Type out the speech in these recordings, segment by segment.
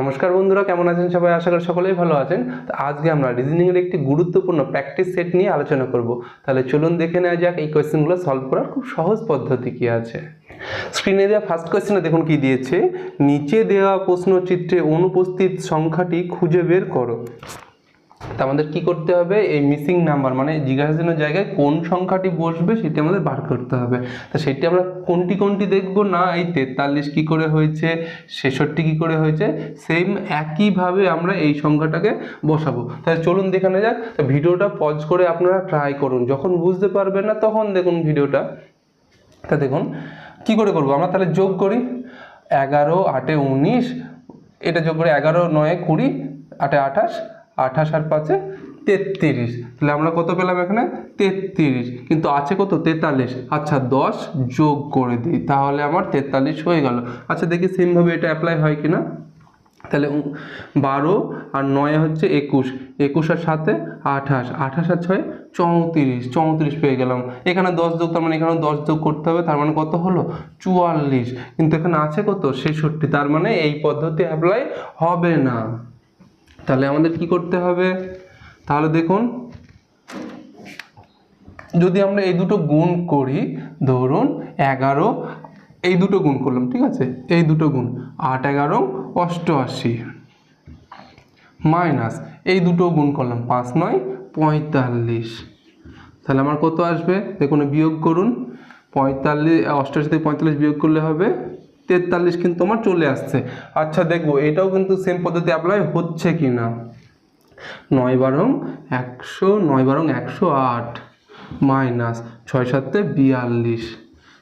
নমস্কার বন্ধুরা, কেমন আছেন সবাই? আশা করি সকলেই ভালো আছেন। তো আজকে আমরা রিজনিংয়ের একটি গুরুত্বপূর্ণ প্র্যাকটিস সেট নিয়ে আলোচনা করব। তাহলে চলুন দেখে নেওয়া যাক, এই কোয়েশ্চেনগুলো সলভ করার খুব সহজ পদ্ধতি কি আছে। স্ক্রিনে দেওয়া ফার্স্ট কোয়েশ্চেনে দেখুন কি দিয়েছে, নিচে দেওয়া প্রশ্নচিত্রে অনুপস্থিত সংখ্যাটি খুঁজে বের করো। তা আমাদের কি করতে হবে? এই মিসিং নাম্বার মানে জিজ্ঞাসাজনের জায়গায় কোন সংখ্যাটি বসবে সেটি আমাদের বার করতে হবে। তা সেটি আমরা কোনটি কোনটি দেখব? না, এই তেতাল্লিশ কি করে হয়েছে? ছেষট্টি কি করে হয়েছে? সেম একইভাবে আমরা এই সংখ্যাটাকে বসাবো। তাহলে চলুন দেখানো যাক। তা ভিডিওটা পজ করে আপনারা ট্রাই করুন। যখন বুঝতে পারবেন না, তখন দেখুন ভিডিওটা। তা দেখুন, কি করে করব? আমরা তাহলে যোগ করি। এগারো, আটে উনিশ। এটা যোগ করে এগারো, নয়ে, কুড়ি, আটে আঠাশ। আঠাশ আর পাঁচে তেত্রিশ। তাহলে আমরা কত পেলাম এখানে? তেত্রিশ। কিন্তু আছে কত? তেতাল্লিশ। আচ্ছা দশ যোগ করে দিই, তাহলে আমার তেতাল্লিশ হয়ে গেল। আচ্ছা দেখি সেমভাবে এটা অ্যাপ্লাই হয় কি না তাহলে বারো আর নয় হচ্ছে একুশ। একুশ আর সাথে আঠাশ। আঠাশ আর ছয় চৌত্রিশ। চৌত্রিশ পেয়ে গেলাম। এখানে দশ যোগ, তার মানে এখানে দশ যোগ করতে হবে। তার মানে কত হলো? চুয়াল্লিশ। কিন্তু এখানে আছে কত? ছেষট্টি। তার মানে এই পদ্ধতি অ্যাপ্লাই হবে না। তাহলে আমাদের কি করতে হবে? তাহলে দেখুন, যদি আমরা এই দুটো গুণ করি, ধরুন এগারো, এই দুটো গুণ করলাম, ঠিক আছে? এই দুটো গুণ, আট, এগারো, অষ্টআশি। মাইনাস, এই দুটো গুণ করলাম, পাঁচ, নয়, পঁয়তাল্লিশ। তাহলে আমার কত আসবে? দেখুন, বিয়োগ করুন, পঁয়তাল্লিশ অষ্টআশি থেকে পঁয়তাল্লিশ বিয়োগ করলে হবে তেতাল্লিশ কিন্তু আমার চলে আসছে। আচ্ছা দেখব, এটাও কিন্তু সেম পদ্ধতি অ্যাপ্লাই হচ্ছে কি না নয় বারং একশো, নয় বারং একশো আট মাইনাস ছয় সাতে বিয়াল্লিশ।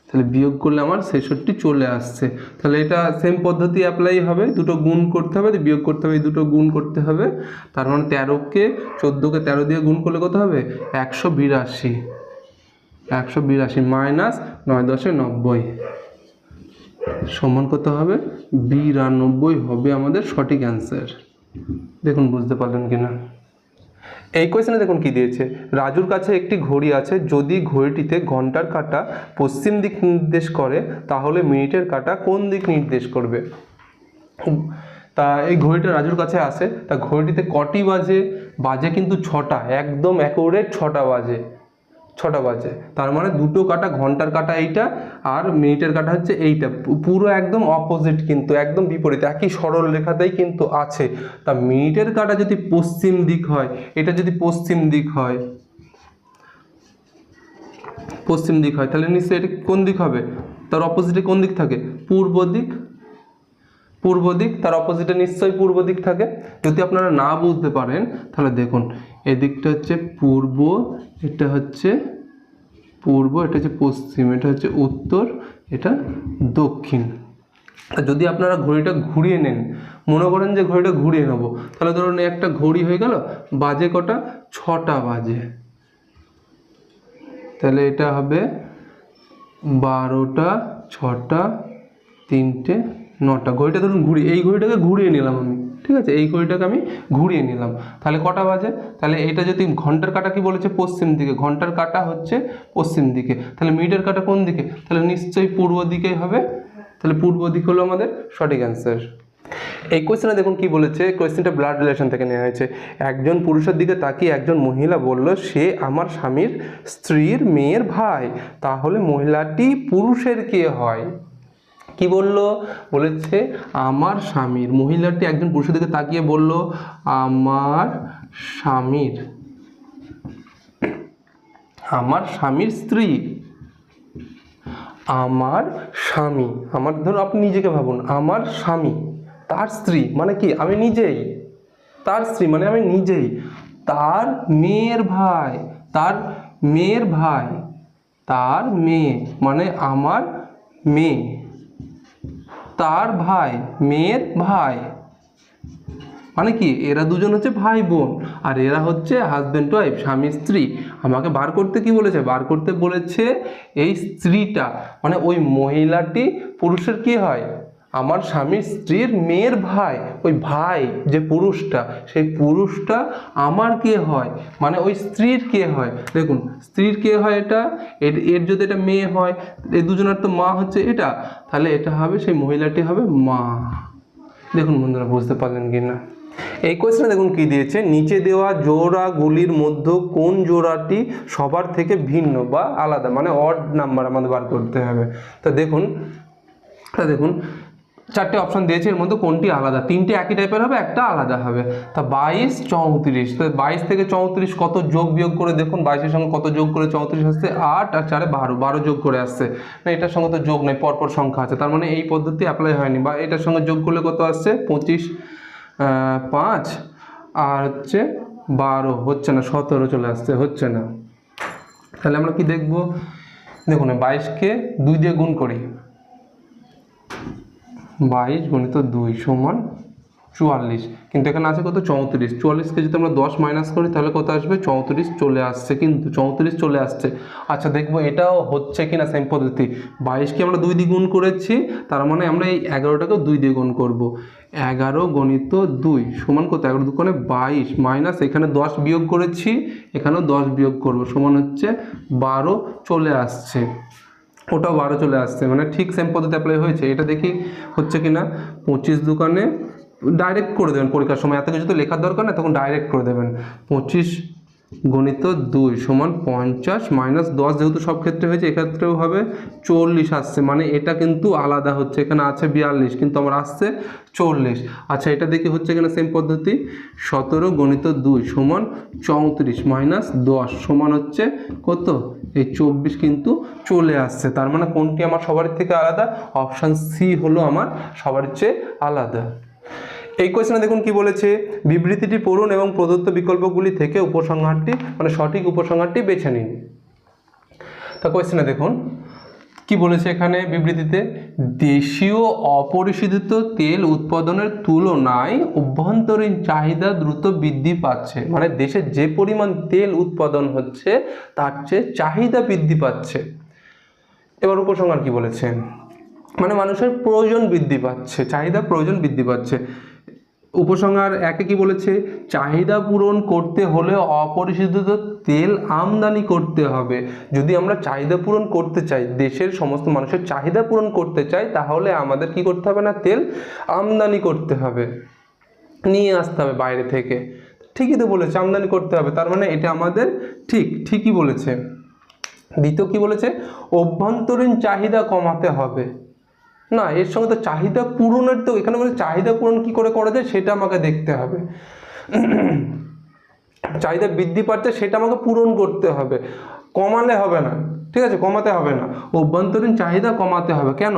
তাহলে বিয়োগ করলে আমার ছেষট্টি চলে আসছে। তাহলে এটা সেম পদ্ধতি অ্যাপ্লাই হবে, দুটো গুণ করতে হবে বিয়োগ করতে হবে দুটো গুণ করতে হবে। তার মানে তেরোকে, চোদ্দোকে তেরো দিয়ে গুণ করলে কত হবে? একশো বিরাশি। একশো বিরাশি মাইনাস নয় দশে নব্বই। সমান কত হবে। বিরানব্বই হবে আমাদের সঠিক অ্যান্সার দেখুন, বুঝতে পারলেন কি না এই কোয়েশনে দেখুন কি দিয়েছে। রাজুর কাছে একটি ঘড়ি আছে, যদি ঘড়িটিতে ঘণ্টার কাঁটা পশ্চিম দিক নির্দেশ করে, তাহলে মিনিটের কাঁটা কোন দিক নির্দেশ করবে? তা এই ঘড়িটা রাজুর কাছে আসে, তা ঘড়িটিতে কটি বাজে? বাজে কিন্তু ছটা, একদম অ্যাকুরেট ছটা বাজে। ছটা বাজে। তার মানে দুটো কাটা, ঘণ্টার কাটা এইটা আর মিনিটের কাটা হচ্ছে এইটা। পুরো একদম অপোজিট কিন্তু, একদম বিপরীত, একই সরল রেখাতেই কিন্তু আছে। তা মিনিটের কাটা যদি পশ্চিম দিক হয়, এটা যদি পশ্চিম দিক হয়, পশ্চিম দিক হয়, তাহলে নিশ্চয়ই এটা কোন দিক হবে? তার অপোজিটে কোন দিক থাকে? পূর্ব দিক। পূর্ব দিক, তার অপোজিটে নিশ্চয়ই পূর্ব দিক থাকে। যদি আপনারা না বুঝতে পারেন, তাহলে দেখুন এদিকটা হচ্ছে পূর্ব, এটা হচ্ছে পূর্ব, এটা হচ্ছে পশ্চিম, এটা হচ্ছে উত্তর, এটা দক্ষিণ। আর যদি আপনারা ঘড়িটা ঘুরিয়ে নেন, মনে করেন যে ঘড়িটা ঘুরিয়ে নেব, তাহলে ধরুন একটা ঘড়ি হয়ে গেল, বাজে কটা? ছটা বাজে। তাহলে এটা হবে বারোটা, ছটা, তিনটে নটা ঘড়িটা ধরুন ঘুরিয়ে, এই ঘড়িটাকে ঘুরিয়ে নিলাম আমি, ঠিক আছে? এই ঘড়িটাকে আমি ঘুরিয়ে নিলাম। তাহলে কটা বাজে? তাহলে এটা যদি ঘণ্টার কাটা কি বলেছে? পশ্চিম দিকে। ঘণ্টার কাটা হচ্ছে পশ্চিম দিকে। তাহলে মিনিটের কাটা কোন দিকে? তাহলে নিশ্চয়ই পূর্ব দিকেই হবে। তাহলে পূর্ব দিক হলো আমাদের সঠিক অ্যান্সার এই কোয়েশ্চেনে দেখুন কি বলেছে? কোয়েশ্চেনটা ব্লাড রিলেশন থেকে নেওয়া হয়েছে। একজন পুরুষের দিকে তাকিয়ে একজন মহিলা বলল, সে আমার স্বামীর স্ত্রীর মেয়ের ভাই। তাহলে মহিলাটি পুরুষের কে হয়? কি বলল? বলেছে, আমার স্বামীর মহিলাটি একজন পুরুষের দিকে তাকিয়ে বলল, আমার স্বামীর আমার স্বামীর স্ত্রী। আমার স্বামী। আমার ধরুন আপনি নিজেকে ভাবুন, আমার স্বামী, তার স্ত্রী মানে কি? আমি নিজেই। তার স্ত্রী মানে আমি নিজেই। তার মেয়ের ভাই, তার মেয়ের ভাই, তার মেয়ে মানে আমার মেয়ে। তার ভাই, মেয়ের ভাই। মানে কি? এরা দুজন হচ্ছে ভাই বোন। আর এরা হচ্ছে হাজব্যান্ড ওয়াইফ স্বামী, স্ত্রী। আমাকে বার করতে কি বলেছে? বার করতে বলেছে এই স্ত্রীটা। মানে ওই মহিলাটি পুরুষের কি হয়? আমার স্বামীর স্ত্রীর মেয়ের ভাই, ওই ভাই যে পুরুষটা, সেই পুরুষটা আমার কে হয়? মানে ওই স্ত্রীর কে হয়? দেখুন, স্ত্রীর কে হয় এটা? এর এর যদি এটা মেয়ে হয়, এই দুজনের তো মা হচ্ছে এটা। তাহলে এটা হবে সেই মহিলাটি হবে মা। দেখুন বন্ধুরা, বুঝতে পারলেন কি না? এই কোয়েশ্চনে দেখুন কি দিয়েছে? নিচে দেওয়া জোড়াগুলির মধ্যে কোন জোড়াটি সবার থেকে ভিন্ন বা আলাদা? মানে অড নাম্বার আমাদের বার করতে হবে। তো দেখুন দেখুন চারটে অপশন দিয়েছে, এর মধ্যে কোনটি আলাদা? তিনটে একই টাইপের হবে, একটা আলাদা হবে। তা বাইশ, চৌত্রিশ। তো বাইশ থেকে চৌত্রিশ কত যোগ বিয়োগ করে দেখুন, বাইশের সঙ্গে কত যোগ করে চৌত্রিশ আসছে? আট আর চারে বারো বারো যোগ করে আসছে। না, এটার সঙ্গে তো যোগ নেই, পরপর সংখ্যা আছে। তার মানে এই পদ্ধতি অ্যাপ্লাই হয়নি। বা এটার সঙ্গে যোগ করলে কত আসছে? পঁচিশ পাঁচ। আর হচ্ছে বারো, হচ্ছে না, সতেরো চলে আসছে, হচ্ছে না। তাহলে আমরা কি দেখব? দেখুন, বাইশকে দুই দিয়ে গুণ করি। বাইশ গণিত দুই সমান চুয়াল্লিশ। কিন্তু এখানে আছে কত? চৌত্রিশ। চুয়াল্লিশকে যদি আমরা দশ মাইনাস করি, তাহলে কত আসবে? চৌত্রিশ চলে আসছে কিন্তু, চৌত্রিশ চলে আসছে। আচ্ছা দেখব এটাও হচ্ছে কি না সেম পদ্ধতি। বাইশকে আমরা দুই দিয়ে গুণ করেছি, তার মানে আমরা এই এগারোটাকেও দুই দিয়ে গুণ করব। এগারো গণিত দুই সমান কত? এগারো দুকোণে বাইশ মাইনাস এখানে দশ বিয়োগ করেছি, এখানেও দশ বিয়োগ করব। সমান হচ্ছে বারো, চলে আসছে। ওটাও বারো চলে আসছে। মানে ঠিক সেম পদ্ধতি অ্যাপ্লাই হয়েছে। এটা দেখি হচ্ছে কি না পঁচিশ দোকানে ডাইরেক্ট করে দেবেন পরীক্ষার সময়। এত কিছু তো লেখার দরকার না তখন ডাইরেক্ট করে দেবেন। পঁচিশ গণিত দুই সমান পঞ্চাশ মাইনাস দশ যেহেতু সব ক্ষেত্রে হয়েছে, এক্ষেত্রেও হবে চল্লিশ আসছে। মানে এটা কিন্তু আলাদা হচ্ছে। এখানে আছে বিয়াল্লিশ, কিন্তু আমার আসছে চল্লিশ। আচ্ছা এটা দেখি হচ্ছে কিনা সেম পদ্ধতি। সতেরো গণিত দুই সমান চৌত্রিশ মাইনাস দশ সমান হচ্ছে কত? এই চব্বিশ কিন্তু চলে আসছে। তার মানে কোনটি আমার সবার থেকে আলাদা? অপশান সি হলো আমার সবার চেয়ে আলাদা। এই কোয়েশ্চেনে দেখুন কি বলেছে? বিবৃতিটি পড়ুন এবং প্রদত্ত বিকল্পগুলি থেকে উপসংহারটি মানে সঠিক উপসংহারটি বেছে নিন। তা কোয়েশ্চেনে দেখুন, কি বলেছে এখানে বিবৃতিতে? দেশীয় অপরিশোধিত তেল উৎপাদনের তুলনায় অভ্যন্তরীণ চাহিদা দ্রুত বৃদ্ধি পাচ্ছে। মানে দেশে যে পরিমাণ তেল উৎপাদন হচ্ছে, তার চেয়ে চাহিদা বৃদ্ধি পাচ্ছে। এবার উপসংহার কি বলেছে? মানে মানুষের প্রয়োজন বৃদ্ধি পাচ্ছে, চাহিদা প্রয়োজন বৃদ্ধি পাচ্ছে। উপসংহার একে কি বলেছে? চাহিদা পূরণ করতে হলে অপরিশোধিত তেল আমদানি করতে হবে। যদি আমরা চাহিদা পূরণ করতে চাই, দেশের সমস্ত মানুষের চাহিদা পূরণ করতে চাই, তাহলে আমাদের কি করতে হবে না? তেল আমদানি করতে হবে। নিয়ে আসতে হবে বাইরে থেকে। ঠিকই তো বলেছে, আমদানি করতে হবে। তার মানে এটা আমাদের ঠিক, ঠিকই বলেছে। দ্বিতীয় কি বলেছে? অভ্যন্তরীণ চাহিদা কমাতে হবে। না, এর সঙ্গে তো চাহিদা পূরণের তো এখানে বলে চাহিদা পূরণ কি করে করা যায় সেটা আমাকে দেখতে হবে। চাহিদা বৃদ্ধি পাচ্ছে সেটা আমাকে পূরণ করতে হবে। কমালে হবে না, ঠিক আছে, কমাতে হবে না। অভ্যন্তরীণ চাহিদা কমাতে হবে, কেন?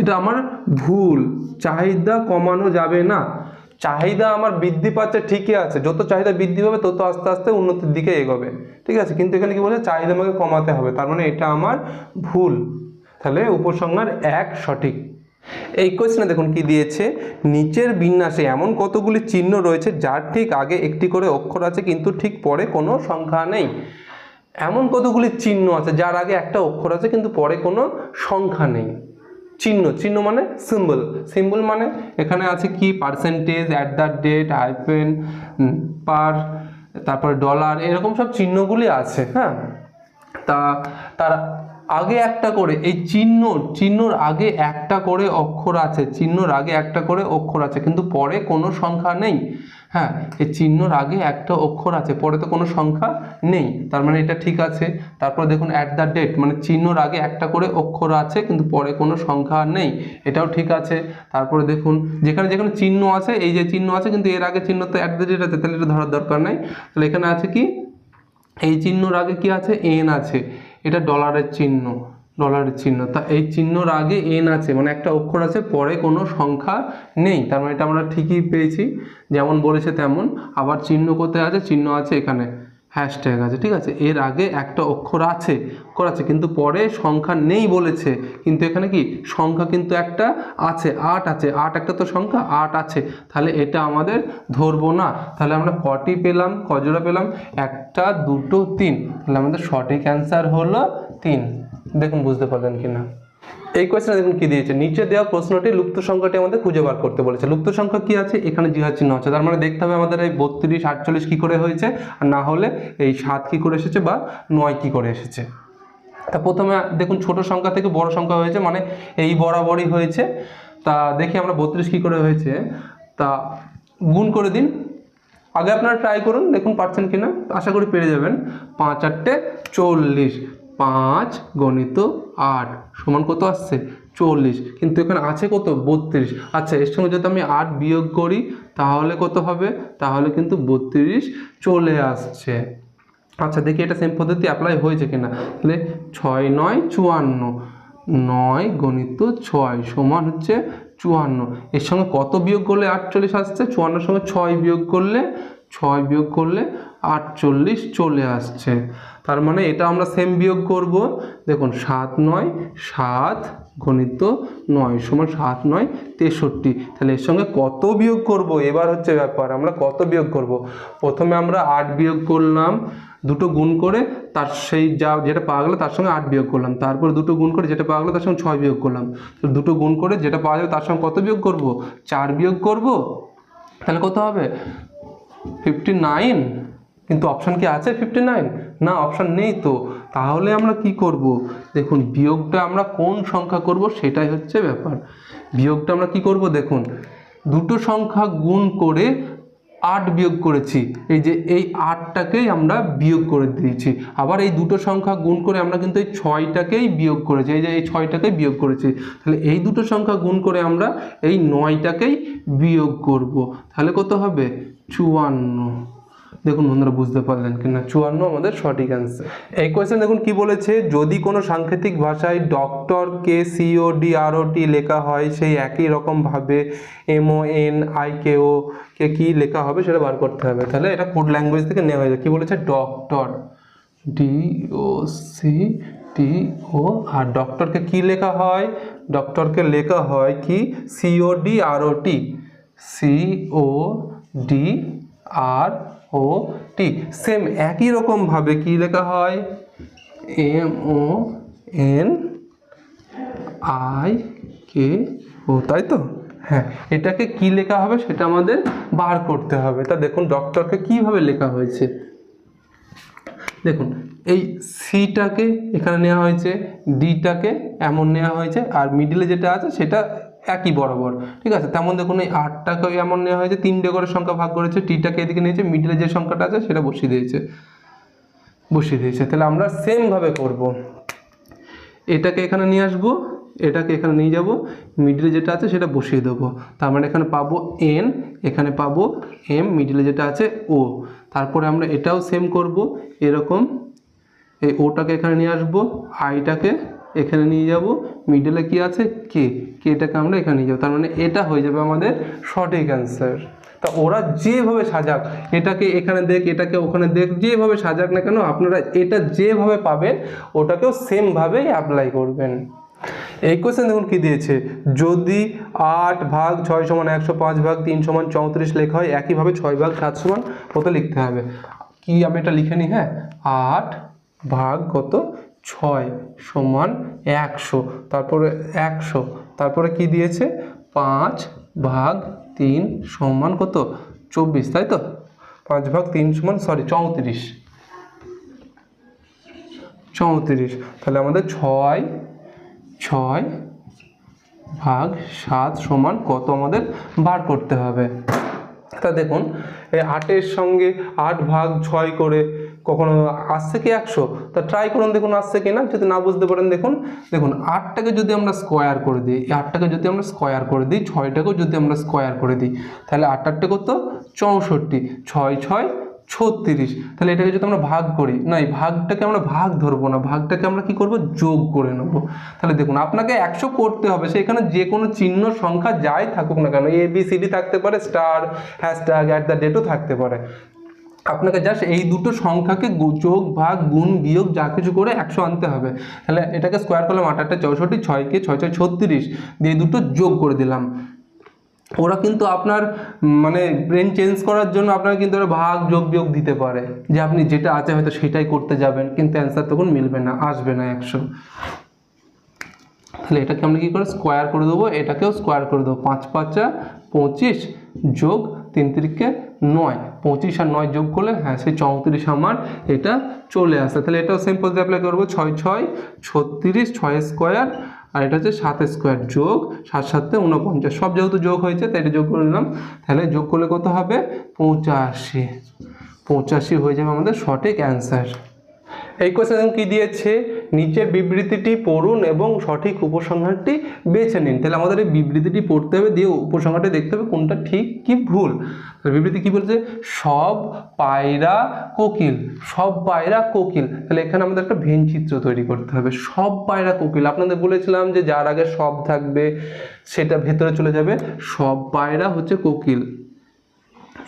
এটা আমার ভুল, চাহিদা কমানো যাবে না। চাহিদা আমার বৃদ্ধি পাচ্ছে ঠিকই আছে, যত চাহিদা বৃদ্ধি পাবে তত আস্তে আস্তে উন্নতির দিকে এগোবে, ঠিক আছে? কিন্তু এখানে কি বলে? চাহিদা আমাকে কমাতে হবে, তার মানে এটা আমার ভুল। তাহলে উপসংহার এক সঠিক। এই কোয়েশ্চনে দেখুন কি দিয়েছে, নিচের বিন্যাসে এমন কতগুলি চিহ্ন রয়েছে যার ঠিক আগে একটি করে অক্ষর আছে কিন্তু ঠিক পরে কোনো সংখ্যা নেই। এমন কতগুলি চিহ্ন আছে যার আগে একটা অক্ষর আছে কিন্তু পরে কোনো সংখ্যা নেই। চিহ্ন চিহ্ন মানে সিম্বল সিম্বল মানে এখানে আছে কি? Percentage at the date hyphen per তারপর ডলার এরকম সব চিহ্নগুলি আছে হ্যাঁ? তা, তার আগে একটা করে, এই চিহ্ন, চিহ্নর আগে একটা করে অক্ষর আছে, চিহ্নর আগে একটা করে অক্ষর আছে, কিন্তু পরে কোনো সংখ্যা নেই। হ্যাঁ এই চিহ্নর আগে একটা অক্ষর আছে, পরে তো কোনো সংখ্যা নেই। তার মানে এটা ঠিক আছে। তারপর দেখুন অ্যাট দ্য ডেট মানে চিহ্নর আগে একটা করে অক্ষর আছে, কিন্তু পরে কোনো সংখ্যা নেই। এটাও ঠিক আছে। তারপরে দেখুন, যেখানে যেখানে চিহ্ন আছে, এই যে চিহ্ন আছে, কিন্তু এর আগে চিহ্ন তো অ্যাট দ্য ডেট আছে, তাহলে এটা ধরার দরকার নাই। তাহলে এখানে আছে কি? এই চিহ্নর আগে কি আছে? এন আছে। এটা ডলারের চিহ্ন ডলারের চিহ্ন। তা এই চিহ্নর আগে এন আছে মানে একটা অক্ষর আছে, পরে কোনো সংখ্যা নেই। তার মানে এটা আমরা ঠিকই পেয়েছি, যেমন বলেছে তেমন। আবার চিহ্ন কোথায় আছে? চিহ্ন আছে এখানে। হ্যাশট্যাগ আছে, ঠিক আছে? এর আগে একটা অক্ষর আছে অক্ষর আছে কিন্তু পরে সংখ্যা নেই বলেছে। কিন্তু এখানে কি? সংখ্যা কিন্তু একটা আছে, আট আছে। আট একটা তো সংখ্যা, আট আছে। তাহলে এটা আমাদের ধরবো না। তাহলে আমরা কটি পেলাম? কজোড়া পেলাম? একটা, দুটো, তিন। তাহলে আমাদের সঠিক অ্যান্সার হলো তিন। দেখুন, বুঝতে পারলেন কি না এই কোয়েশ্চেনে দেখুন কি দিয়েছে? নিচে দেওয়া প্রশ্নটি লুপ্ত সংখ্যাটি আমাদের খুঁজে বার করতে বলেছে। লুপ্ত সংখ্যা কি আছে? এখানে জিহার চিহ্ন আছে। তার মানে দেখতে হবে আমাদের এই বত্রিশ, আটচল্লিশ কী করে হয়েছে? আর না হলে এই সাত কী করে এসেছে বা নয় কী করে এসেছে? তা প্রথমে দেখুন ছোট সংখ্যা থেকে বড় সংখ্যা হয়েছে মানে এই বরাবরই হয়েছে। তা দেখি আমরা বত্রিশ কী করে হয়েছে? তা গুণ করে দিন। আগে আপনারা ট্রাই করুন, দেখুন পারছেন কিনা। আশা করি পেরে যাবেন। পাঁচ আটটে চল্লিশ। পাঁচ গণিত আট সমান কত আসছে? চল্লিশ। কিন্তু এখানে আছে কত? বত্রিশ। আচ্ছা এর সঙ্গে যদি আমি আট বিয়োগ করি, তাহলে কত হবে? তাহলে কিন্তু বত্রিশ চলে আসছে। আচ্ছা দেখি এটা সেম পদ্ধতি অ্যাপ্লাই হয়েছে কিনা। তাহলে ছয় নয় চুয়ান্ন, নয় গণিত ছয় সমান হচ্ছে চুয়ান্ন। এর সঙ্গে কত বিয়োগ করলে আটচল্লিশ আসছে? চুয়ান্নর সঙ্গে ছয় বিয়োগ করলে, ছয় বিয়োগ করলে আটচল্লিশ চলে আসছে। তার মানে এটা আমরা সেম বিয়োগ করব। দেখুন, সাত নয়, সাত গণিত নয় সমান সাত নয়, তেষট্টি। তাহলে এর সঙ্গে কত বিয়োগ করব? এবার হচ্ছে ব্যাপার, আমরা কত বিয়োগ করব? প্রথমে আমরা আট বিয়োগ করলাম, দুটো গুণ করে তার সেই যা, যেটা পাওয়া গেলো তার সঙ্গে আট বিয়োগ করলাম। তারপর দুটো গুণ করে যেটা পাওয়া গেলো তার সঙ্গে ছয় বিয়োগ করলাম। তো দুটো গুণ করে যেটা পাওয়া যাবে তার সঙ্গে কত বিয়োগ করব? চার বিয়োগ করব? তাহলে কত হবে? ফিফটি নাইন কিন্তু অপশান কি আছে ফিফটি নাইন না অপশান নেই তো। তাহলে আমরা কি করব? দেখুন, বিয়োগটা আমরা কোন সংখ্যা করব সেটাই হচ্ছে ব্যাপার। বিয়োগটা আমরা কি করব? দেখুন, দুটো সংখ্যা গুণ করে আট বিয়োগ করেছি। এই যে এই আটটাকেই আমরা বিয়োগ করে দিয়েছি। আবার এই দুটো সংখ্যা গুণ করে আমরা কিন্তু এই ছয়টাকেই বিয়োগ করেছি। এই যে এই ছয়টাকেই বিয়োগ করেছি। তাহলে এই দুটো সংখ্যা গুণ করে আমরা এই নয়টাকেই বিয়োগ করব। তাহলে কত হবে? চুয়ান্ন। দেখুন বন্ধুরা, বুঝতে পারলেন কিনা? চুয়ান্ন আমাদের সঠিক অ্যান্সার এই কোয়েশ্চেন দেখুন কি বলেছে? যদি কোনো সাংকেতিক ভাষায় ডক্টর কে C O D R O T লেখা হয়, সেই একই রকমভাবে M O N I K O কে কী লেখা হবে সেটা বার করতে হবে। তাহলে এটা কোড ল্যাঙ্গুয়েজ থেকে নেওয়া হয়েছে। কী বলেছে? Doctor D O C T O R ডক্টরকে কি লেখা হয়? ডক্টরকে লেখা হয় কি? C O D R O T C O D R O T. Same একই রকমভাবে কি লেখা হয়? M O N I K O তাই তো? হ্যাঁ এটাকে কি লেখা হবে সেটা আমাদের বার করতে হবে। তা দেখুন ডক্টরকে কীভাবে লেখা হয়েছে? দেখুন, এই সিটাকে এখানে নেওয়া হয়েছে ডিটাকে এমন নেওয়া হয়েছে, আর মিডিলে যেটা আছে সেটা একই বরাবর। ঠিক আছে? তেমন দেখুন এই আটটাকে এমন নেওয়া হয়েছে, তিনটে করে সংখ্যা ভাগ করেছে, টিটাকে এদিকে নিয়েছে, মিডিলে যে সংখ্যাটা আছে সেটা বসিয়ে দিয়েছে। বসিয়ে দিয়েছে। তাহলে আমরা সেমভাবে করব। এটাকে এখানে নিয়ে আসব, এটাকে এখানে নিয়ে যাব, মিডিলে যেটা আছে সেটা বসিয়ে দেবো। তার মানে এখানে পাবো এন এখানে পাবো এম মিডিলে যেটা আছে ও তারপরে আমরা এটাও সেম করব, এরকম। এই ওটাকে এখানে নিয়ে আসব আইটাকে এখানে নিয়ে যাব। মিডলে কি আছে? কে কেটাকে আমরা এখানে নিয়ে যাব। তার মানে এটা হয়ে যাবে আমাদের সঠিক অ্যান্সার তা ওরা যেভাবে সাজাক, এটাকে এখানে দেখ, এটাকে ওখানে দেখ, যেভাবে সাজাক না কেন, আপনারা এটা যেভাবে পাবেন, ওটাকেও সেমভাবেই অ্যাপ্লাই করবেন। এই কোয়েশ্চেন দেখুন কি দিয়েছে? যদি আট ভাগ ছয় সমান একশো পাঁচ ভাগ তিন সমান চৌত্রিশ লেখা হয়, একইভাবে ছয় ভাগ সাত সমান কত লিখতে হবে? কি আমি এটা লিখে নিই হ্যাঁ? আট ভাগ কত? ছয় সমান একশো, তারপরে একশো, তারপরে কি দিয়েছে? পাঁচ ভাগ তিন সমান কত? চব্বিশ, তাই তো? পাঁচ ভাগ তিন সমান সরি চৌত্রিশ। চৌত্রিশ, তাহলে আমাদের ছয় ছয় ভাগ সাত সমান কত আমাদের? বার করতে হবে। তা দেখুন, এই আটের সঙ্গে আট ভাগ ছয় করে কখনো আসছে কি একশো? তা ট্রাই করুন, দেখুন আসছে কি না যদি না বুঝতে পারেন, দেখুন দেখুন, আটটাকে যদি আমরা স্কোয়ার করে দিই আটটাকে যদি আমরা স্কোয়ার করে দিই, ছয়টাকেও যদি আমরা স্কোয়ার করে দিই, তাহলে আট আটটা কত? চৌষট্টি। ছয় ছয়, ছত্রিশ। তাহলে এটাকে যদি আমরা ভাগ করি, না, এই ভাগটাকে আমরা ভাগ ধরবো না, ভাগটাকে আমরা কি করব? যোগ করে নেব। তাহলে দেখুন, আপনাকে একশো করতে হবে, সেখানে যে কোনো চিহ্ন সংখ্যা যাই থাকুক না কেন এ বি সি ডি থাকতে পারে স্টার হ্যাশট্যাগ অ্যাট দ্য ডেটও থাকতে পারে। আপনাকে জাস্ট এই দুটো সংখ্যাকে যোগ ভাগ, গুণ, বিয়োগ যা কিছু করে একশো আনতে হবে। তাহলে এটাকে স্কোয়ার করলাম আট আটটা চৌষট্টি, ছয়কে ছয় ছয় ছত্রিশ দিয়ে দুটো যোগ করে দিলাম। ওরা কিন্তু আপনার মানে ব্রেন চেঞ্জ করার জন্য আপনার কিন্তু ওরা ভাগ, যোগ, বিয়োগ দিতে পারে। যে আপনি যেটা আছে হয়তো সেটাই করতে যাবেন, কিন্তু অ্যান্সার তখন মিলবে না, আসবে না একশো। তাহলে এটাকে আমরা কী করে? স্কোয়ার করে দেবো, এটাকেও স্কোয়ার করে দেবো। পাঁচ পাঁচা পঁচিশ যোগ তিন তিরিখে নয়। পঁচিশ আর নয় যোগ করলে হ্যাঁ সেই চৌত্রিশ আমার এটা চলে আসে। তাহলে এটাও সেম পদ্ধতি অ্যাপ্লাই করব। ছয় ছয়, ছত্রিশ, ছয় স্কোয়ার আর এটা হচ্ছে সাত স্কোয়ার যোগ সাত, সাতে উনপঞ্চাশ সব যেহেতু যোগ হয়েছে, তাই এটা যোগ করে নিলাম। তাহলে যোগ করলে কত হবে? পঁচাশি। পঁচাশি হয়ে যাবে আমাদের সঠিক অ্যান্সার এই কোয়েশ্চেন কি দিয়েছে? নিচের বিবৃতিটি পড়ুন এবং সঠিক উপসংহারটি বেছে নিন। তাহলে আমাদের এই বিবৃতিটি পড়তে হবে, দিয়ে উপসংহারটি দেখতে হবে কোনটা ঠিক, কি ভুল। বিবৃতি কি বলছে? সব পায়রা কোকিল, সব পায়রা কোকিল। তাহলে এখানে আমাদের একটা ভেন চিত্র তৈরি করতে হবে, সব পায়রা কোকিল। আপনাদের বলেছিলাম যে যার আগে সব থাকবে, সেটা ভেতরে চলে যাবে। সব পায়রা হচ্ছে কোকিল,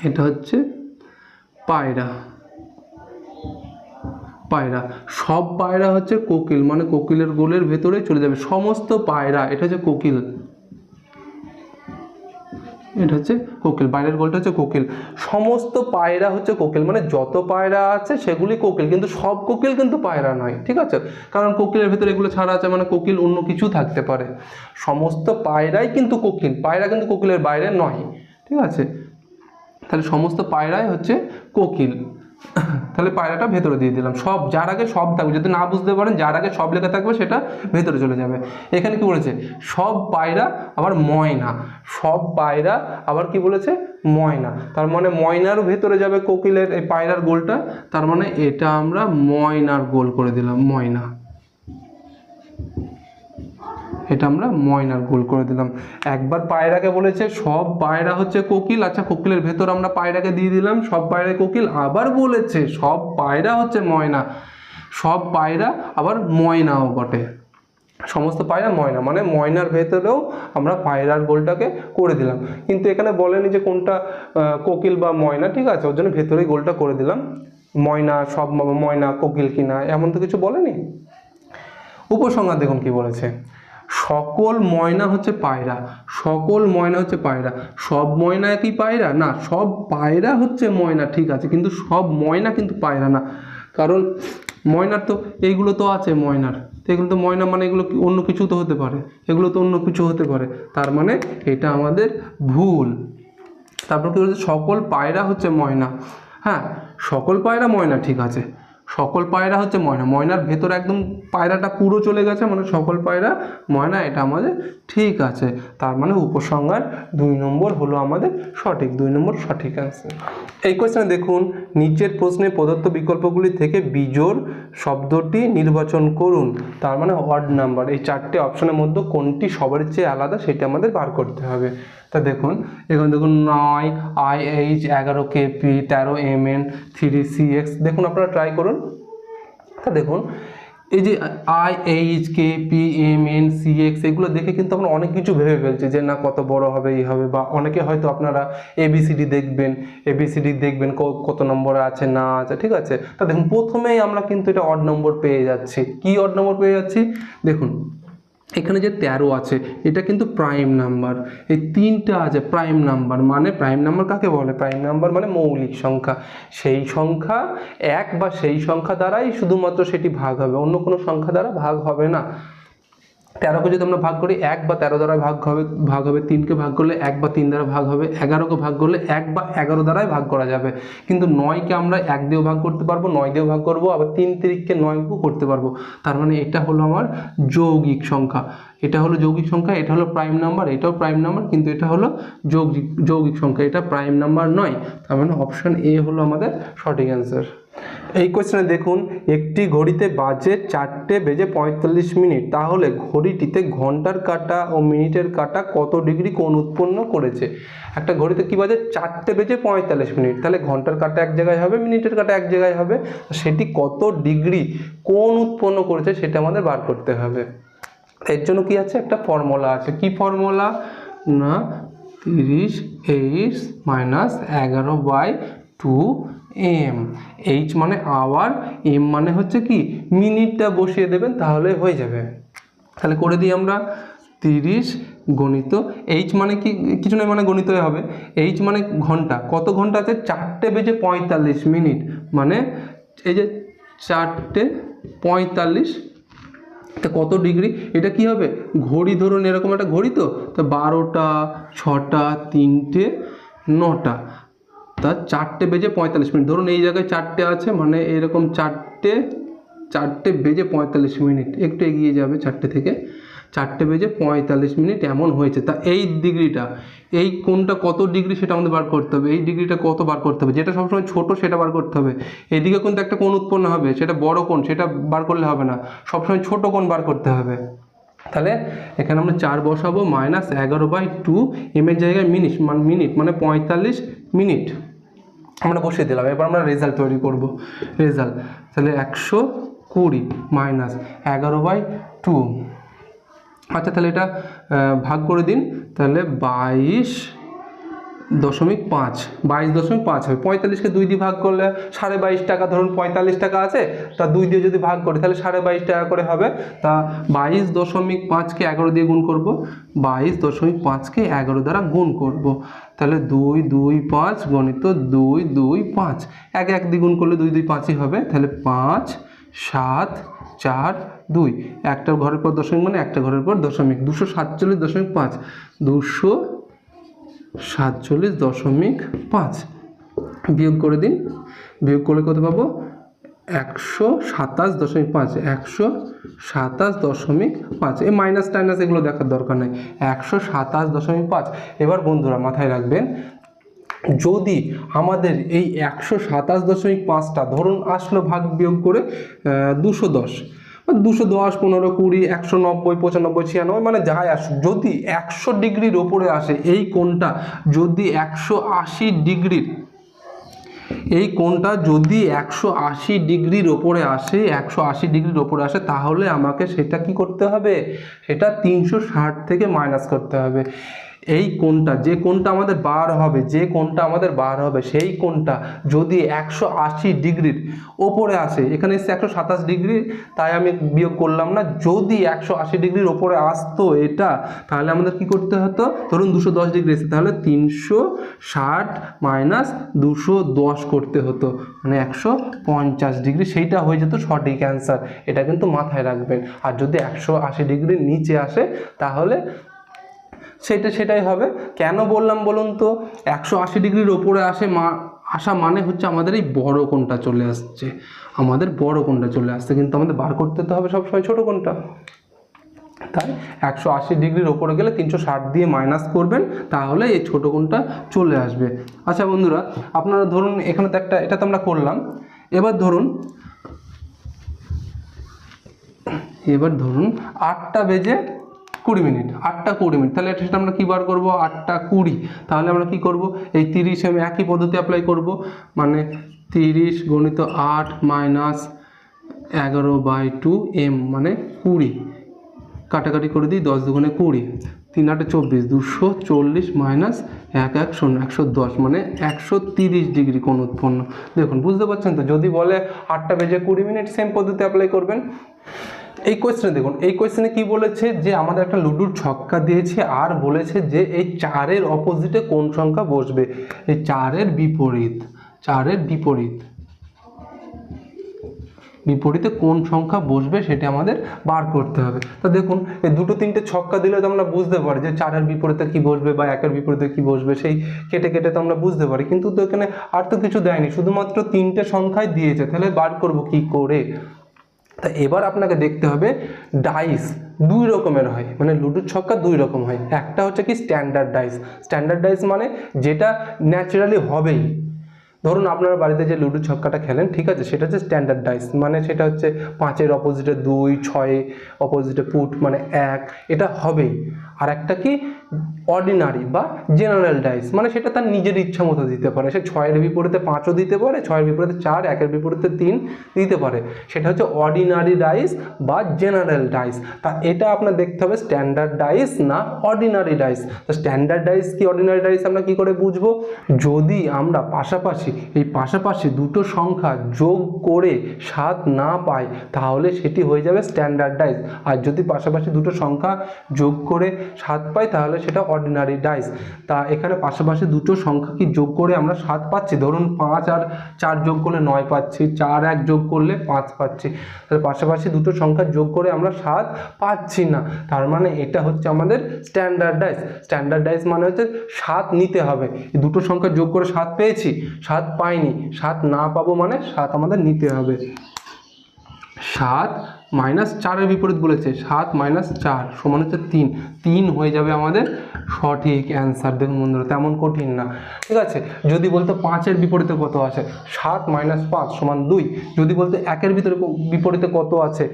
এটা হচ্ছে পায়রা। পায়রা। সব পায়রা হচ্ছে কোকিল মানে কোকিলের গোলের ভেতরে চলে যাবে। সমস্ত পায়রা, এটা হচ্ছে কোকিল। এটা হচ্ছে কোকিল বাইরের গোলটা হচ্ছে কোকিল। সমস্ত পায়রা হচ্ছে কোকিল মানে যত পায়রা আছে সেগুলি কোকিল, কিন্তু সব কোকিল কিন্তু পায়রা নয়, ঠিক আছে? কারণ কোকিলের ভেতরে এগুলো ছাড়া আছে মানে কোকিল অন্য কিছু থাকতে পারে। সমস্ত পায়রাই কিন্তু কোকিল, পায়রা কিন্তু কোকিলের বাইরে নয়, ঠিক আছে? তাহলে সমস্ত পায়রাই হচ্ছে কোকিল। তাহলে পায়রাটা ভেতরে দিয়ে দিলাম। সব, যার আগে সব থাকবে, যদি না বুঝতে পারেন যার আগে সব লেখা থাকবে, সেটা ভেতরে চলে যাবে। এখানে কি বলেছে? সব পায়রা আবার ময়না। সব পায়রা আবার কি বলেছে? ময়না। তার মানে ময়নার ভেতরে যাবে কোকিলের এই পায়রার গোলটা, তার মানে এটা আমরা ময়নার গোল করে দিলাম, ময়না। এটা আমরা ময়নার গোল করে দিলাম। একবার পায়রাকে বলেছে, সব পায়রা হচ্ছে কোকিল। আচ্ছা কোকিলের ভেতর আমরা পায়রাকে দিয়ে দিলাম, সব পায়রা কোকিল। আবার বলেছে, সব পায়রা হচ্ছে ময়না। সব পায়রা আবার ময়নাও বটে। সমস্ত পায়রা ময়না মানে ময়নার ভেতরেও আমরা পায়রার গোলটাকে করে দিলাম। কিন্তু এখানে বলেনি যে কোনটা কোকিল বা ময়না, ঠিক আছে? ওর জন্য ভেতরেই গোলটা করে দিলাম। ময়না, সব ময়না, কোকিল কিনা, এমন তো কিছু বলেনি? উপসংহার দেখুন কি বলেছে। সকল ময়না হচ্ছে পায়রা, সকল ময়না হচ্ছে পায়রা। সব ময়না কি পায়রা? না, সব পায়রা হচ্ছে ময়না, ঠিক আছে, কিন্তু সব ময়না কিন্তু পায়রা না। কারণ ময়নার তো, এইগুলো তো আছে ময়নার। তো এগুলো তো ময়না মানে এগুলো অন্য কিছু তো হতে পারে। এগুলো তো অন্য কিছু হতে পারে। তার মানে এটা আমাদের ভুল। তারপর কি বলছে? সকল পায়রা হচ্ছে ময়না। হ্যাঁ সকল পায়রা ময়না, ঠিক আছে। সকল পায়রা হচ্ছে ময়না। ময়নার ভেতরে একদম পায়রাটা পুরো চলে গেছে মানে সকল পায়রা ময়না, এটা আমাদের ঠিক আছে। তার মানে উপসংহার দুই নম্বর হলো আমাদের সঠিক, দুই নম্বর সঠিক অ্যান্সার এই কোয়েশ্চেনে দেখুন, নিচের প্রশ্নে প্রদত্ত বিকল্পগুলি থেকে বিজোর শব্দটি নির্বাচন করুন। তার মানে ওয়ার্ড নাম্বার এই চারটে অপশনের মধ্যে কোনটি সবার চেয়ে আলাদা সেটা আমাদের বার করতে হবে। তা দেখুন, এখানে দেখুন নয় আই এইচ এগারো কেপি তেরো M N three C X দেখুন আপনারা ট্রাই করুন। তা দেখুন, এই যে I H K P M N C X এগুলো দেখে কিন্তু আমরা অনেক কিছু ভেবে ফেলছি যে না, কত বড় হবে, এই হবে, বা অনেকে হয়তো আপনারা এবিসিডি দেখবেন এবিসিডি দেখবেন কত নম্বর আছে, না আছে, ঠিক আছে? তা দেখুন, প্রথমেই আমরা কিন্তু এটা অড নম্বর পেয়ে যাচ্ছি। কি অড নম্বর পেয়ে যাচ্ছি? দেখুন এখানে যে তেরো আছে, এটা কিন্তু প্রাইম নাম্বার এই তিনটা আছে প্রাইম নাম্বার মানে প্রাইম নাম্বার কাকে বলে? প্রাইম নাম্বার মানে মৌলিক সংখ্যা। সেই সংখ্যা এক বা সেই সংখ্যা দ্বারাই শুধুমাত্র সেটি ভাগ হবে। অন্য কোনো সংখ্যা দ্বারা ভাগ হবে না। তেরোকে যদি আমরা ভাগ করি, এক বা তেরো দ্বারা ভাগ হবে ভাগ হবে তিনকে ভাগ করলে এক বা তিন দ্বারা ভাগ হবে, এগারোকে ভাগ করলে এক বা এগারো দ্বারাই ভাগ করা যাবে। কিন্তু নয়কে আমরা এক দিয়েও ভাগ করতে পারব, নয় দিয়েও ভাগ করব, আবার তিন তিরিককে নয়কেও করতে পারব। তার মানে এটা হলো আমার যৌগিক সংখ্যা। এটা হলো যৌগিক সংখ্যা, এটা হলো প্রাইম নাম্বার, এটাও প্রাইম নাম্বার, কিন্তু এটা হলো যৌগিক যৌগিক সংখ্যা, এটা প্রাইম নাম্বার নয়। তার মানে অপশন এ হলো আমাদের সঠিক অ্যান্সার। এই কোয়েশ্চেনে দেখুন, একটি ঘড়িতে বাজে চারটে বেজে পঁয়তাল্লিশ মিনিট। তাহলে ঘড়িটিতে ঘণ্টার কাটা ও মিনিটের কাটা কত ডিগ্রি কোণ উৎপন্ন করেছে? একটা ঘড়িতে কি বাজে চারটে বেজে পঁয়তাল্লিশ মিনিট। তাহলে ঘণ্টার কাটা এক জায়গায় হবে, মিনিটের কাটা এক জায়গায় হবে। সেটি কত ডিগ্রি কোণ উৎপন্ন করেছে সেটা আমাদের বার করতে হবে। এর জন্য কি আছে? একটা ফর্মুলা আছে। কি ফর্মুলা না, তিরিশ এইচ মাইনাস এগারো বাই টু এম এইচ মানে আওয়ার এম মানে হচ্ছে কি, মিনিটটা বসিয়ে দেবেন, তাহলে হয়ে যাবে। তাহলে করে দিই আমরা তিরিশ গণিত। এইচ মানে কি, কিছু নয় মানে গণিতই হবে। এইচ মানে ঘণ্টা। কত ঘণ্টা আছে? চারটে বেজে পঁয়তাল্লিশ মিনিট। মানে এই যে চারটে পঁয়তাল্লিশ, তা কত ডিগ্রি? এটা কি হবে? ঘড়ি ধরুন, এরকম একটা ঘড়ি তো? তা বারোটা, ছটা, তিনটে, নটা। তা চারটে বেজে পঁয়তাল্লিশ মিনিট। ধরুন এই জায়গায় চারটে আছে মানে এরকম চারটে চারটে বেজে পঁয়তাল্লিশ মিনিট। একটু এগিয়ে যাবে চারটে থেকে। চারটে বেজে পঁয়তাল্লিশ মিনিট এমন হয়েছে। তা এই ডিগ্রিটা, এই কোনটা কত ডিগ্রি সেটা আমাদের বার করতে হবে। এই ডিগ্রিটা কত বার করতে হবে? যেটা সবসময় ছোট সেটা বার করতে হবে। এইদিকে কিন্তু একটা কোণ উৎপন্ন হবে, সেটা বড় কোণ, সেটা বার করলে হবে না। সবসময় ছোট কোণ বার করতে হবে। তাহলে এখানে আমরা চার বসাবো মাইনাস এগারো বাই টু এম এর জায়গায় মিনিট মানে মিনিট মানে পঁয়তাল্লিশ মিনিট। আমরা বসিয়ে দিলাম, এবার আমরা রেজাল্ট তৈরি করব। রেজাল্ট তাহলে একশো কুড়ি মাইনাস এগারো বাই টু আচ্ছা তাহলে এটা ভাগ করে দিন, তাহলে বাইশ দশমিক পাঁচ, বাইশ দশমিক পাঁচ হবে। পঁয়তাল্লিশকে দুই দিয়ে ভাগ করলে সাড়ে বাইশ টাকা, ধরুন পঁয়তাল্লিশ টাকা আছে, তা দুই দিয়ে যদি ভাগ করি, তাহলে সাড়ে বাইশ টাকা করে হবে। তা বাইশ দশমিক পাঁচকে এগারো দিয়ে গুণ করব, বাইশ দশমিক পাঁচকে এগারো দ্বারা গুণ করব। তাহলে দুই দুই পাঁচ গণিত দুই দুই পাঁচ। এক এক দিয়ে গুণ করলে দুই দুই পাঁচই হবে, তাহলে পাঁচ, সাত, চার, দুই। একটা ঘরের পর দশমিক মানে একটা ঘরের পর দশমিক। দুশো সাতচল্লিশ দশমিক পাঁচ। দুশো সাতচল্লিশ দশমিক পাঁচ। বিয়োগ করে দিন। বিয়োগ করলে কত পাবো? একশো সাতাশ দশমিক পাঁচ। একশো সাতাশ দশমিক পাঁচ। এই মাইনাস টাইনাস এগুলো দেখার দরকার নেই। একশো সাতাশ দশমিক পাঁচ। এবার বন্ধুরা মাথায় রাখবেন, যদি আমাদের এই একশো সাতাশ দশমিক পাঁচটা ধরুন আসলো ভাগ বিয়োগ করে দুশো দশ। দুশো দশ, পনেরো, কুড়ি, একশো নব্বই, পঁচানব্বই, ছিয়ানব্বই মানে যাই আসুক, যদি একশো ডিগ্রির ওপরে আসে এই কোণটা, যদি একশো আশি ডিগ্রির, এই কোণটা যদি একশো আশি ডিগ্রির ওপরে আসে, একশো আশি ডিগ্রির ওপরে আসে, তাহলে আমাকে সেটা কি করতে হবে? সেটা তিনশো ষাট থেকে মাইনাস করতে হবে। এই কোণটা, যে কোণটা আমাদের বার হবে, যে কোণটা আমাদের বার হবে, সেই কোণটা যদি একশো আশি ডিগ্রির ওপরে আসে, এখানে এসে একশো সাতাশ ডিগ্রি, তাই আমি বিয়োগ করলাম না, যদি একশো আশি ডিগ্রির ওপরে আসতো এটা, তাহলে আমাদের কি করতে হতো? ধরুন দুশো দশ ডিগ্রি এসে তাহলে তিনশো ষাট মাইনাস দুশো দশ করতে হতো মানে একশো পঞ্চাশ ডিগ্রি, সেইটা হয়ে যেত সঠিক অ্যান্সার, এটা কিন্তু মাথায় রাখবেন। আর যদি একশো আশি ডিগ্রির নিচে আসে, তাহলে সেটা সেটাই হবে। কেন বললাম বলুন তো? একশো আশি ডিগ্রির ওপরে আসে মা, আসা মানে হচ্ছে আমাদের এই বড় কোণটা চলে আসছে। আমাদের বড় কোণটা চলে আসছে, কিন্তু আমাদের বার করতে তো হবে সবসময় ছোটো কোণটা। তাই একশো আশি ডিগ্রির ওপরে গেলে তিনশো ষাট দিয়ে মাইনাস করবেন, তাহলে এই ছোটো কোণটা চলে আসবে। আচ্ছা বন্ধুরা, আপনারা ধরুন এখানে তো একটা, এটা তো আমরা করলাম। এবার ধরুন এবার ধরুন আটটা বেজে কুড়ি মিনিট, আটটা কুড়ি মিনিট। তাহলে এটা আমরা কী বার করব? আটটা কুড়ি। তাহলে আমরা কি করব? এই তিরিশ আমি একই পদ্ধতি অ্যাপ্লাই করব। মানে তিরিশ গণিত আট মাইনাস এগারো বাই টু এম মানে কুড়ি। কাটাকাটি করে দিই, দশ দুগুণে কুড়ি। তিন আটে চব্বিশ, দুশো চল্লিশ মাইনাস এক এক শূন্য, একশো দশ। মানে একশো তিরিশ ডিগ্রি কোণ উৎপন্ন। দেখুন, বুঝতে পারছেন তো? যদি বলে আটটা বেজে কুড়ি মিনিট সেম পদ্ধতি অ্যাপ্লাই করবেন। এই কোয়েশ্চেনে দেখুন, এই কোয়েশ্চেনে কি বলেছে যে আমাদের একটা লুডুর ছক্কা দিয়েছে আর বলেছে যে এই চারের অপোজিটে কোন সংখ্যা বসবে? এই চারের বিপরীত চারের বিপরীত। বিপরীতে কোন সংখ্যা বসবে সেটা আমাদের বার করতে হবে। তা দেখুন, এই দুটো তিনটে ছক্কা দিলে তো আমরা বুঝতে পারি যে চারের বিপরীতে কি বসবে বা একের বিপরীতে কি বসবে, সেই কেটে কেটে তো আমরা বুঝতে পারি। কিন্তু তো এখানে আর তো কিছু দেয়নি, শুধুমাত্র তিনটে সংখ্যায় দিয়েছে। তাহলে বার করব কি করে? তা এবার আপনাকে দেখতে হবে ডাইস দুই রকমের হয় মানে লুডোর ছক্কা দুই রকম হয়। একটা হচ্ছে কি স্ট্যান্ডার্ড ডাইস স্ট্যান্ডার্ড ডাইস মানে যেটা ন্যাচারালি হবেই। ধরুন আপনার বাড়িতে যে লুডো ছক্কাটা খেলেন, ঠিক আছে, সেটা হচ্ছে স্ট্যান্ডার্ড ডাইস মানে সেটা হচ্ছে পাঁচের অপোজিটে দুই ছয় অপোজিটে পুট মানে এক, এটা হবেই। আর একটা কি অর্ডিনারি বা জেনারেল ডাইস মানে সেটা তার নিজের ইচ্ছা মতো দিতে পারে। সে ছয়ের বিপরীতে পাঁচও দিতে পারে, ছয়ের বিপরীতে চার, একের বিপরীতে তিন দিতে পারে। সেটা হচ্ছে অর্ডিনারি ডাইস বা জেনারেল ডাইস তা এটা আপনার দেখতে হবে স্ট্যান্ডার্ড ডাইস না অর্ডিনারি ডাইস তো স্ট্যান্ডার্ড ডাইস কি অর্ডিনারি ডাইস আমরা কি করে বুঝব? যদি আমরা পাশাপাশি, এই পাশাপাশি দুটো সংখ্যা যোগ করে সাত না পাই, তাহলে সেটি হয়ে যাবে স্ট্যান্ডার্ড ডাইস আর যদি পাশাপাশি দুটো সংখ্যা যোগ করে সাত পাই, তাহলে সেটা অর্ডিনারি ডাইস তা এখানে পাশাপাশি দুটো সংখ্যা কি যোগ করে আমরা সাত পাচ্ছি? ধরুন পাঁচ আর চার যোগ করলে নয় পাচ্ছি, চার এক যোগ করলে পাঁচ পাচ্ছি। তাহলে পাশাপাশি দুটো সংখ্যা যোগ করে আমরা সাত পাচ্ছি না। তার মানে এটা হচ্ছে আমাদের স্ট্যান্ডার্ড ডাইস স্ট্যান্ডার্ড ডাইস মানে হচ্ছে সাত নিতে হবে। দুটো সংখ্যা যোগ করে সাত পেয়েছি, সাত পাইনি। সাত না পাবো মানে সাত আমাদের নিতে হবে। সাত মাইনাস চারের বিপরীত বলেছে, সাত মাইনাস চার সমান হচ্ছে তিন। তিন হয়ে যাবে আমাদের সঠিক অ্যান্সার। দেখুন বন্ধুরা, তেমন কঠিন না। ঠিক আছে? যদি বলতো পাঁচের বিপরীতে কত আছে? সাত মাইনাস পাঁচ সমান দুই। যদি বলতো একের ভিতরে বিপরীতে কত আছে?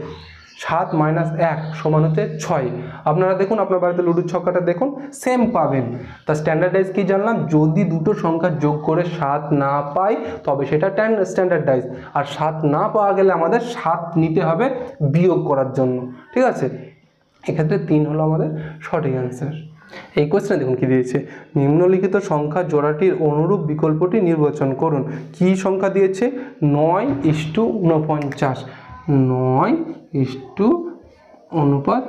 সাত মাইনাস এক সমান হচ্ছে ছয়। আপনারা দেখুন, আপনার বাড়িতে লুডুর ছক্কাটা দেখুন সেম পাবেন। তা স্ট্যান্ডার্ডাইজ কি জানলাম? যদি দুটো সংখ্যা যোগ করে সাত না পাই, তবে সেটা স্ট্যান্ডার্ডাইজ আর সাত না পাওয়া গেলে আমাদের সাত নিতে হবে বিয়োগ করার জন্য। ঠিক আছে? এক্ষেত্রে তিন হলো আমাদের সঠিক অ্যান্সার এই কোয়েশ্চেনে দেখুন কি দিয়েছে। নিম্নলিখিত সংখ্যা জোড়াটির অনুরূপ বিকল্পটি নির্বাচন করুন। কি সংখ্যা দিয়েছে? নয় ইস্টু উনপঞ্চাশ নয় ইস্টু অনুপাত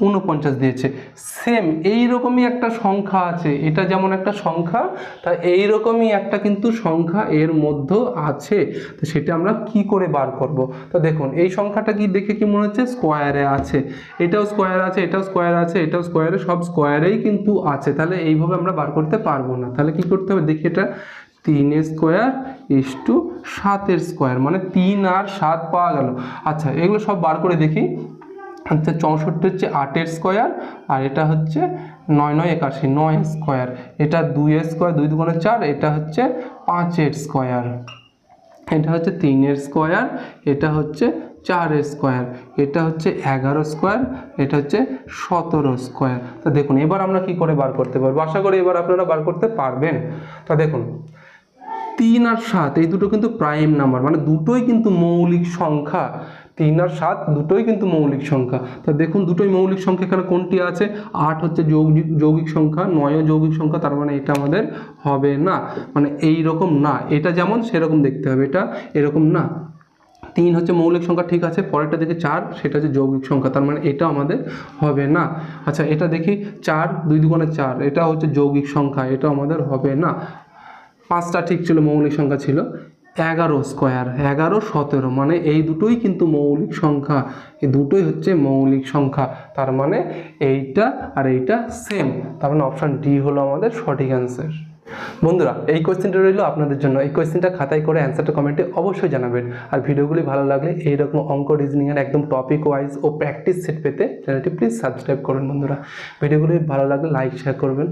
উনপঞ্চাশ দিয়েছে। সেম এই রকমই একটা সংখ্যা আছে। এটা যেমন একটা সংখ্যা, তা এই রকমই একটা কিন্তু সংখ্যা এর মধ্যে আছে। তো সেটা আমরা কি করে বার করব? তো দেখুন, এই সংখ্যাটা কি দেখে কি মনে হচ্ছে? স্কোয়ারে আছে। এটাও স্কোয়ার আছে, এটাও স্কোয়ার আছে, এটাও স্কোয়ারে সব স্কোয়ারেই কিন্তু আছে। তাহলে এইভাবে আমরা বার করতে পারব না। তাহলে কি করতে হবে? দেখি এটা তিন স্কোয়ার ইস টু সাতের স্কোয়ার মানে তিন আর সাত পাওয়া গেল। আচ্ছা এগুলো সব বার করে দেখি। হচ্ছে চৌষট্টি হচ্ছে আটের স্কোয়ার আর এটা হচ্ছে নয় নয় একাশি, নয় স্কোয়ার। এটা দুই স্কোয়ার, দুই দুগুণে চার, এটা হচ্ছে পাঁচের স্কোয়ার। এটা হচ্ছে তিনের স্কোয়ার, এটা হচ্ছে চারের স্কোয়ার, এটা হচ্ছে এগারো স্কোয়ার, এটা হচ্ছে সতেরো স্কোয়ার। তা দেখুন, এবার আমরা কি করে বার করতে পারব? আশা করি এবার আপনারা বার করতে পারবেন। তা দেখুন তিন আর সাত, এই দুটো কিন্তু প্রাইম নাম্বার মানে দুটোই কিন্তু মৌলিক সংখ্যা। তিন আর সাত, দুটোই কিন্তু মৌলিক সংখ্যা। তা দেখুন, দুটোই মৌলিক সংখ্যা এখানে কোনটি আছে? আট হচ্ছে যৌগিক যৌগিক সংখ্যা নয়ও যৌগিক সংখ্যা, তার মানে এটা আমাদের হবে না। মানে এই রকম না, এটা যেমন সেরকম দেখতে হবে, এটা এরকম না। তিন হচ্ছে মৌলিক সংখ্যা, ঠিক আছে, পরেরটা দেখি চার, সেটা হচ্ছে যৌগিক সংখ্যা, তার মানে এটা আমাদের হবে না। আচ্ছা এটা দেখি, চার, দুই দুগুণে চার, এটা হচ্ছে যৌগিক সংখ্যা, এটা আমাদের হবে না। পাঁচটা ঠিক ছিল, মৌলিক সংখ্যা ছিল এগারো স্কোয়ার এগারো সতেরো মানে এই দুটোই কিন্তু মৌলিক সংখ্যা। এই দুটোই হচ্ছে মৌলিক সংখ্যা, তার মানে এইটা আর এইটা সেম তার মানে অপশান ডি হলো আমাদের সঠিক অ্যান্সার বন্ধুরা, এই কোয়েশ্চেনটা রইল আপনাদের জন্য। এই কোয়েশ্চেনটা খাতায় করে অ্যান্সারটা কমেন্টে অবশ্যই জানাবেন। আর ভিডিওগুলি ভালো লাগলে এইরকম অঙ্ক রিজনিংয়ের একদম টপিক ওয়াইজ ও প্র্যাকটিস সেট পেতে চ্যানেলটি প্লিজ সাবস্ক্রাইব করুন বন্ধুরা। ভিডিওগুলি ভালো লাগলে লাইক শেয়ার করবেন।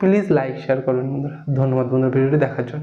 প্লিজ লাইক শেয়ার করবেন বন্ধুরা। ধন্যবাদ বন্ধুরা ভিডিওটি দেখার জন্য।